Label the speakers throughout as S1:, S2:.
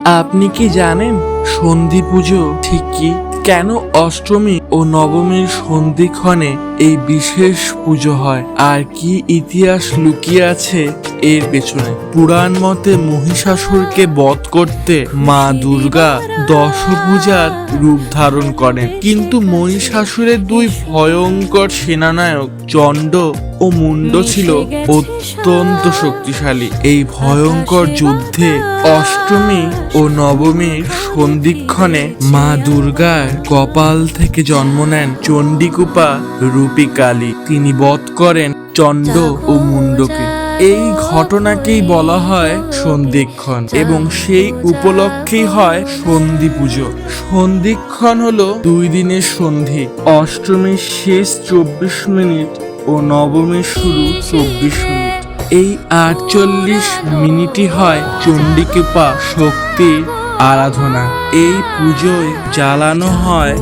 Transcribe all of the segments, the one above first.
S1: আপনি কি জানেন সন্ধি পুজো ঠিক কি? কেন অষ্টমী ও নবমীর সন্ধিক্ষণে এই বিশেষ পুজো হয়? আর কি ইতিহাস লুকিয়ে আছে এর পেছনে। পুরাণ মতে মহিষাসুরকে বধ করতে মা দুর্গা দশভূজার রূপ ধারণ করেন। কিন্তু মহিষাসুরের দুই ভয়ঙ্কর সেনানায়ক চণ্ড ও মুন্ড ছিল অত্যন্ত শক্তিশালী। এই ভয়ঙ্কর যুদ্ধে অষ্টমী ও নবমীর সন্ধিক্ষণে মা দুর্গার কপাল থেকে জন্ম নেন চণ্ডীকুপা রূপী কালী। তিনি বধ করেন চণ্ড ও মুন্ডকে এই ঘটনাকেই বলা হয় সন্ধিক্ষণ এবং সেই উপলক্ষেই হয় সন্ধি পুজো সন্ধিক্ষণ হলো দুই দিনের সন্ধি। অষ্টমীর শেষ চব্বিশ মিনিট ও নবমীর শুরু চব্বিশ মিনিট। এই আটচল্লিশ মিনিটই হয় চণ্ডীকৃপা শক্তির আরাধনা। এই পুজোয় জ্বালানো হয়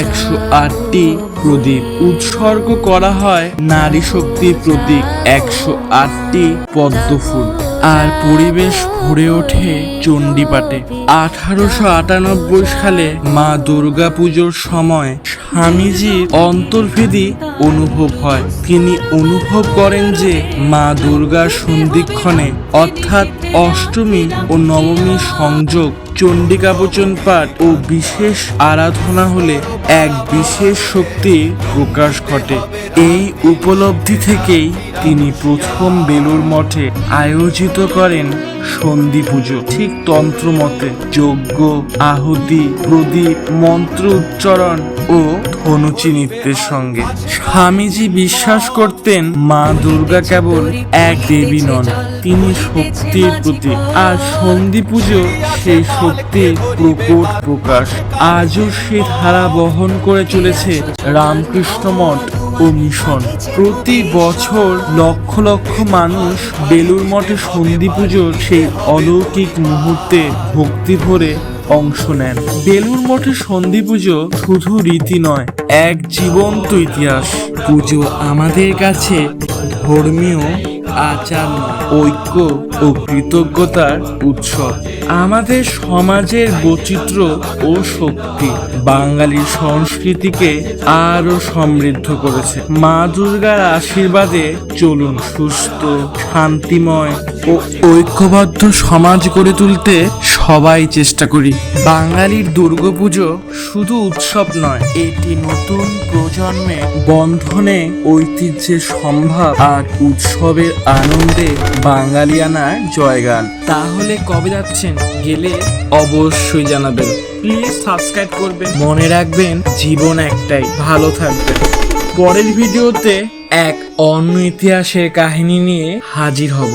S1: একশো আটটি প্রদীপ। উৎসর্গ করা হয় নারী শক্তির প্রতীক একশো আটটি পদ্মফুল। আর পরিবেশ ভরে ওঠে চণ্ডীপাটে আঠারোশো আটানব্বই সালে মা দুর্গা পুজোর সময় স্বামীজির অন্তর্ভেদী অনুভব হয়। তিনি অনুভব করেন যে মা দুর্গার সন্ধিক্ষণে, অর্থাৎ অষ্টমী ও নবমী সংযোগ চণ্ডিকা বচন পাঠ ও বিশেষ আরাধনা হলে এক বিশেষ শক্তির প্রকাশ ঘটে। এই উপলব্ধি থেকেই তিনি প্রথম বেলুর মঠে আয়োজিত করেন সন্ধি পুজো। ঠিক তন্ত্র মতে যজ্ঞ, আহুতি, প্রদীপ, মন্ত্র উচ্চারণ ও ধনুচি নৃত্যের সঙ্গে। স্বামীজি বিশ্বাস করতেন, মা দুর্গা কেবল এক দেবী নন, তিনি শক্তির প্রতীক আর সন্ধি পুজো সেই শক্তির প্রকট প্রকাশ। আজও সে ধারা বহন করে চলেছে রামকৃষ্ণ মঠ ও মিশন। প্রতি বছর লক্ষ লক্ষ মানুষ বেলুর মঠে সন্ধি পুজোর সেই অলৌকিক মুহূর্তে ভক্তি ভরে অংশ নেন। বেলুর মঠে সন্ধি পুজো শুধু রীতি নয়, এক জীবন্ত ইতিহাস। পুজো আমাদের কাছে ধর্মীয়, আচার ঐক্য ও কৃতজ্ঞতার উৎসব আমাদের সমাজের বৈচিত্র্য ও শক্তি বাঙালির সংস্কৃতিকে আরও সমৃদ্ধ করেছে। মা দুর্গার আশীর্বাদে চলুন সুস্থ, শান্তিময় ও ঐক্যবদ্ধ সমাজ গড়ে তুলতে সবাই চেষ্টা করি। বাঙালির দুর্গাপুজো শুধু উৎসব নয়, এটি নতুন প্রজন্মে বন্ধনে ঐতিহ্যের সম্ভাব আর উৎসবের আনন্দে বাঙালিয়ানার জয়গান। তাহলে কবে যাচ্ছেন? গেলে অবশ্যই জানাবেন। প্লিজ সাবস্ক্রাইব করবেন। মনে রাখবেন, জীবন একটাই। ভালো থাকবেন। পরের ভিডিওতে এক অন্য ইতিহাসের কাহিনী নিয়ে হাজির হব।